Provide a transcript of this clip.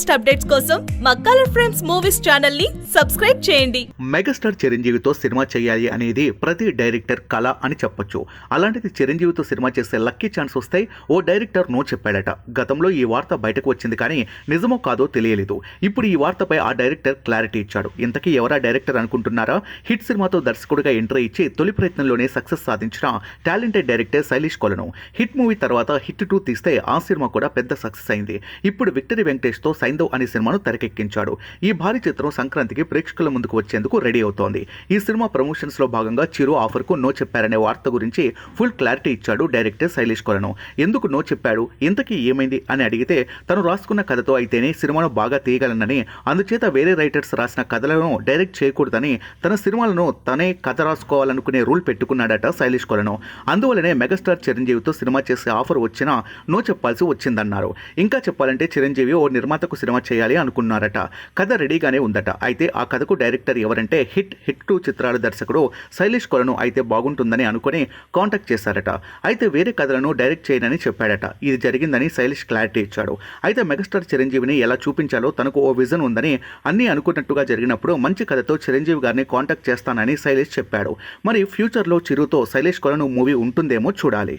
Latest updates కోసం మా colour frames movies ఛానల్ని సబ్స్క్రైబ్ చేయండి. మెగాస్టార్ చిరంజీవితో సినిమా చేయాలి అనేది ప్రతి డైరెక్టర్ కళ అని చెప్పొచ్చు. అలాంటిది చిరంజీవితో సినిమా చేసే లక్కీ ఛాన్స్ వస్తే ఓ డైరెక్టర్ నో చెప్పాడట. గతంలో ఈ వార్త బయటకు వచ్చింది కానీ నిజమో కాదో తెలియలేదు. ఇప్పుడు ఈ వార్తపై ఆ డైరెక్టర్ క్లారిటీ ఇచ్చాడు. ఇంతకీ ఎవరా డైరెక్టర్ అనుకుంటున్నారా? హిట్ సినిమాతో దర్శకుడిగా ఎంట్రీ ఇచ్చి తొలి ప్రయత్నంలోనే సక్సెస్ సాధించిన talented director Sailesh Kolanu. Hit movie తర్వాత హిట్ టూ తీస్తే ఆ సినిమా కూడా పెద్ద సక్సెస్ అయింది. ఇప్పుడు విక్టరీ వెంకటేష్తో సైంధవ్ అనే సినిమాను తెరకెక్కించాడు. ఈ భారీ చిత్రం సంక్రాంతికి ప్రేక్షకుల ముందుకు వచ్చేందుకు రెడీ అవుతోంది. ఈ సినిమా ప్రమోషన్స్లో భాగంగా చిరు ఆఫర్కు నో చెప్పారనే వార్త గురించి ఫుల్ క్లారిటీ ఇచ్చాడు డైరెక్టర్ శైలేష్ కొలను. ఎందుకు నో చెప్పాడు? ఇంతకీ ఏమైంది? అని అడిగితే తను రాసుకున్న కథతో అయితేనే సినిమాను బాగా తీయగలనని అందుచేత వేరే రైటర్స్ రాసిన కథలను డైరెక్ట్ చేయకూడదని తన సినిమాలను తనే కథ రాసుకోవాలనుకునే రూల్ పెట్టుకున్నాడట శైలేష్ కొలను. అందువలనే మెగాస్టార్ చిరంజీవితో సినిమా చేసే ఆఫర్ వచ్చినా నో చెప్పాల్సి వచ్చిందన్నారు. ఇంకా చెప్పాలంటే చిరంజీవి ఓ నిర్మాతకు సినిమా చేయాలి అనుకున్నారట. కథ రెడీగానే ఉందట. అయితే ఆ కథకు డైరెక్టర్ ఎవరంటే హిట్ హిట్ టూ చిత్రాల దర్శకుడు శైలేష్ కొలను అయితే బాగుంటుందని అనుకుని కాంటాక్ట్ చేశారట. అయితే వేరే కథలను డైరెక్ట్ చేయనని చెప్పాడట. ఇది జరిగిందని శైలేష్ క్లారిటీ ఇచ్చాడు. అయితే మెగాస్టార్ చిరంజీవిని ఎలా చూపించాలో తనకు ఓ విజన్ ఉందని అన్నీ అనుకున్నట్టుగా జరిగినప్పుడు మంచి కథతో చిరంజీవి గారిని కాంటాక్ట్ చేస్తానని శైలేష్ చెప్పాడు. మరి ఫ్యూచర్లో చిరుతో శైలేష్ కొలను మూవీ ఉంటుందేమో చూడాలి.